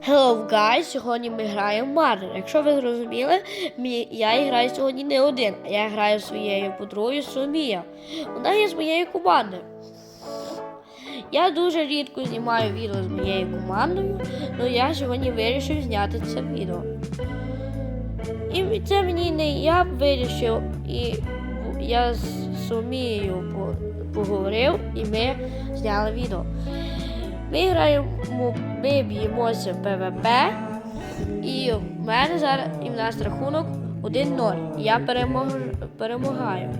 Hello guys! Сьогодні ми граємо в Мардер. Якщо ви зрозуміли, я граю сьогодні не один, а я граю своєю подругою Сомія. Вона є з моєї команди. Я дуже рідко знімаю відео з моєю командою, але я сьогодні вирішив зняти це відео. І це мені не я вирішив, і я з Сомією поговорив, і ми зняли відео. Ми граємо, ми б'ємося в ПВП, і в мене зараз і в нас рахунок 1-0. Я перемог, перемагаю.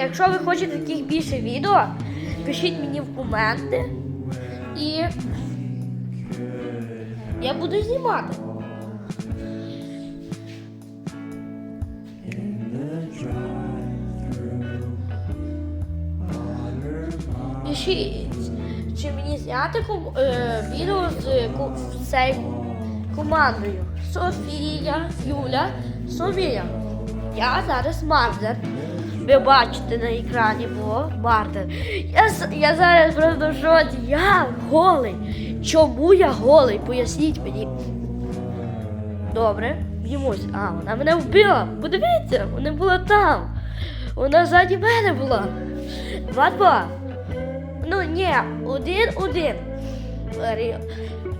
Якщо ви хочете таких більше відео, пишіть мені в коменти і я буду знімати. Пишіть, чи мені зняти ком- е, відео з, з цією командою. Софія, Юля, Софія. Я зараз Мардер. Ви бачите на екрані було Мардер. Я, я зараз просто в. Я голий. Чому я голий? Поясніть мені. Добре, б'ємось. А, вона мене вбила. Подивіться, вона була там. Вона ззаді мене була. Два-два. Ну ні, один-один.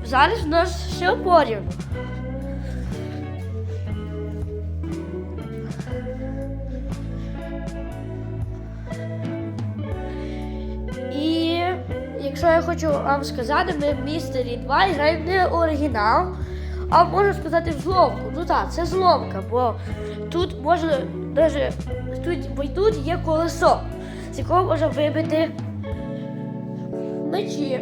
Зараз в нас все порівну. І якщо я хочу вам сказати, ми в містері 2 граємо не оригінал, а можна сказати взломку. Ну так, це зломка, бо тут можна даже тут, тут є колесо, з якого можна вибити мечі.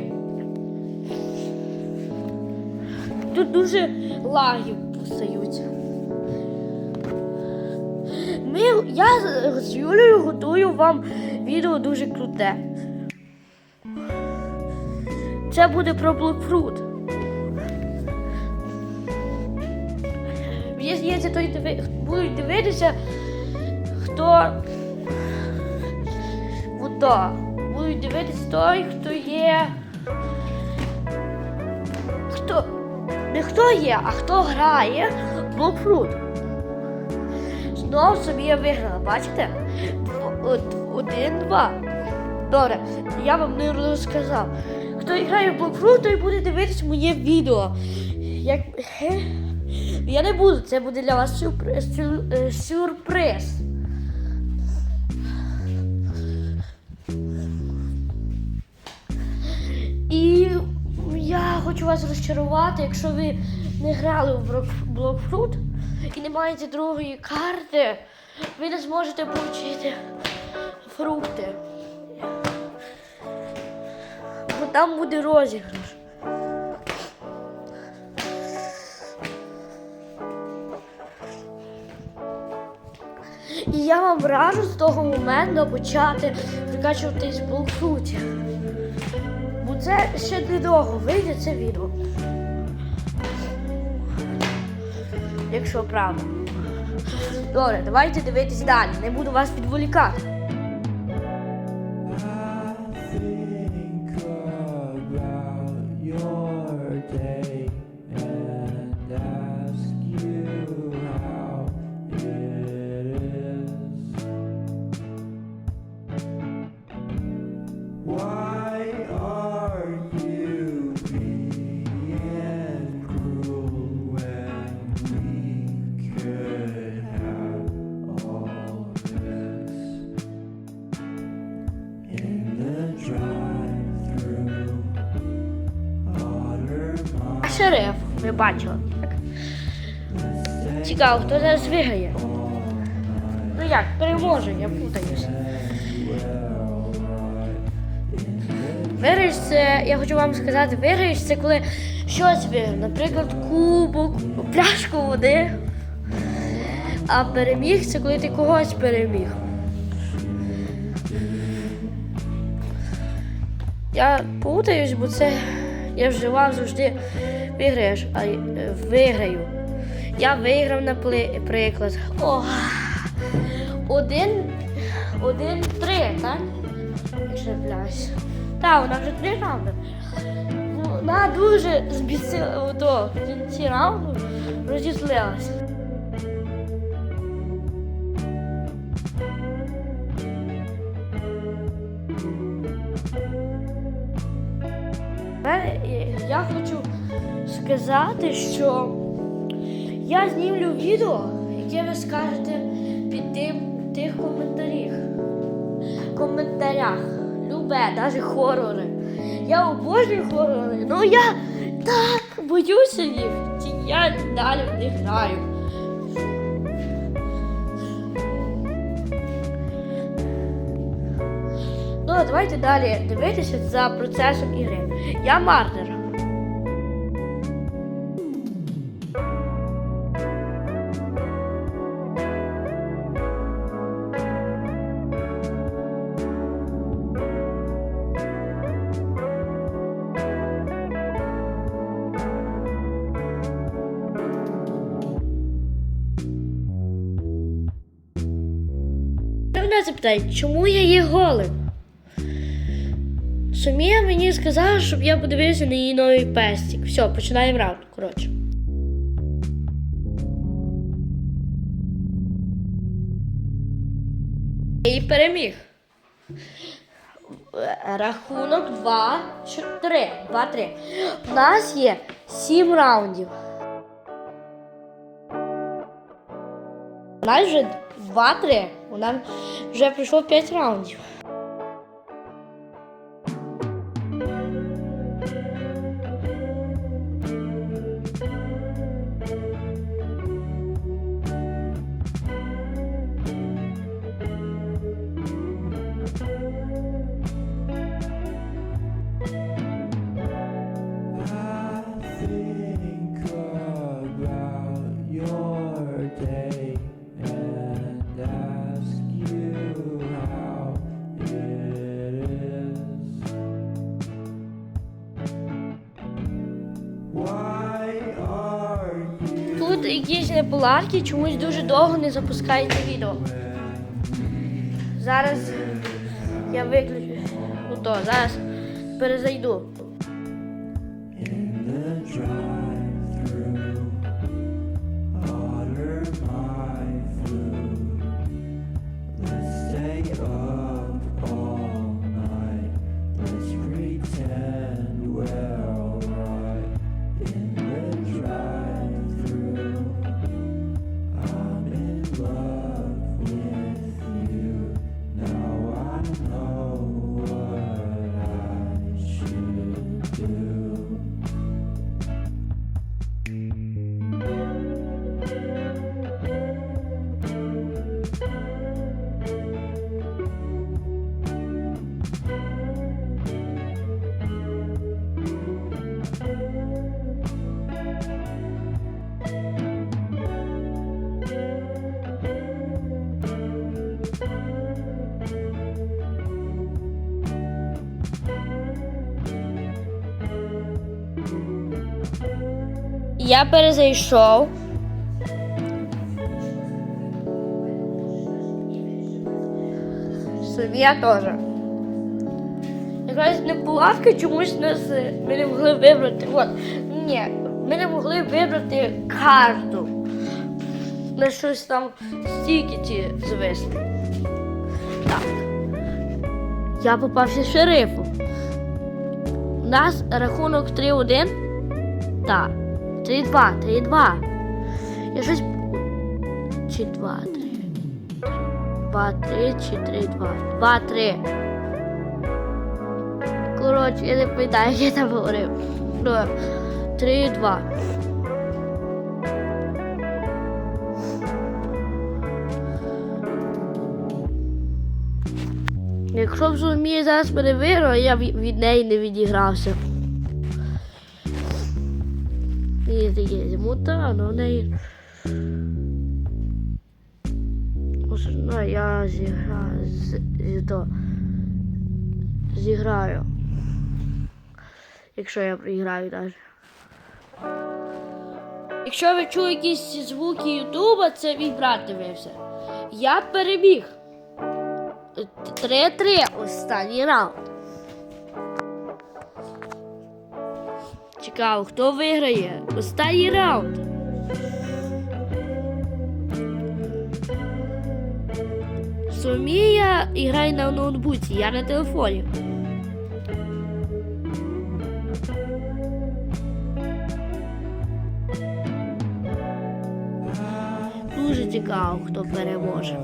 Тут дуже лаги стаються. Ми, я з- Юлею готую вам відео дуже круте. Це буде про Блокфрут. Мені здається, той будуть дивитися, хто. Ото. Будуть дивитися той, хто є. Хто. Не хто є, а хто грає Блокфрут. Знову собі я виграла, бачите? Один-два. Добре, я вам не розказав. Хто грає в Блокфрут, той буде дивитися моє відео. Як... Я не буду, це буде для вас сюрприз. е, сюрприз. І я хочу вас розчарувати, якщо ви не грали в Блокфрут і не маєте другої карти, ви не зможете отримати фрукти. Бо там буде розіграш. І я вам раджу з того моменту почати прикачуватись в блокфруті. Це ще недовго вийде це відео. Якщо правда. Добре, давайте дивитись далі. Не буду вас відволікати. Шериф, ви бачили. Цікаво, хто зараз виграє. Ну як, переможе, я путаюся. Виграєш це, я хочу вам сказати, виграєш це коли щось виграє. Наприклад, кубок, пляшку води. А переміг це коли ти когось переміг. Я путаюсь, бо це я вживав завжди виграєш, а е, виграю. Я виграв, наприклад. О, один, один, три, так? Якщо не. Так, вона вже три раунди. Вона дуже збісила до в кінці раунду. Е, Я хочу сказати, що я знімлю відео, яке ви скажете під тим тих коментарях. Коментарях. Любе, навіть хорори. Я обожнюю хорори, ну я так боюся їх. Я далі в них граю. Ну, а давайте далі дивитися за процесом ігри. Я мардер. Мене чому я є голим? Сумія мені сказала, щоб я подивився на її новий пестик. Все, починаємо раунд, коротше. І переміг. Рахунок 2, 3. 2, 3. У нас є 7 раундів. У нас вже 2-3. У нас вже пройшло 5 раундів. Якісь неполадки, чомусь дуже довго не запускається відео. Зараз я виключу. Ну то, зараз перезайду. Let's stay up do. Я перезайшов. Софія теж. Якась неполадка чомусь нас е, ми не могли вибрати. От, ні, ми не могли вибрати карту. На щось там стікеті завести. Так. Я попався шерифу. У нас рахунок 3-1. Так. 3-2, 3-2. Я щось. Чи 2, 3. 2, 3, чи 3, 2. 2, 3. Коротше, я не пам'ятаю, як я там говорив. Ну, 3, 2. Якщо б Соломія зараз мене виграла, я від неї не відігрався. Мені здається, мута, але в неї. Ось, Ну, я зіграю. Зіграю. Якщо я проіграю навіть. Якщо ви чули якісь звуки Ютуба, це мій брат дивився. Я переміг. 3-3 останній раунд. Цікаво, хто виграє? Останній раунд. Сомія грає на ноутбуці, я на телефоні. Дуже цікаво, хто переможе.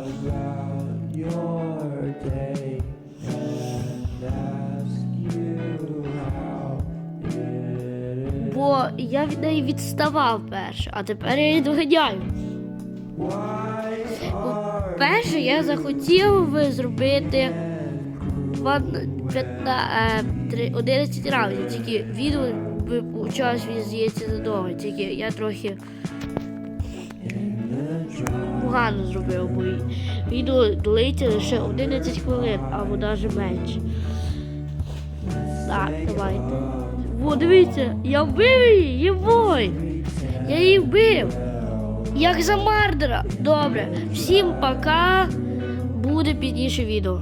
Я від неї відставав перше, а тепер я її доганяю. Перше я захотів зробити ван- п'ятна- е, три- 11 раундів, тільки відео би він здається задовго. Тільки я трохи погано зробив, бо відео долиться лише 11 хвилин, або навіть менше. Так, давайте. Во, дивіться, я вбив її, вой, Я її вбив! Як за Мардера. Добре, всім пока. Буде пізніше відео.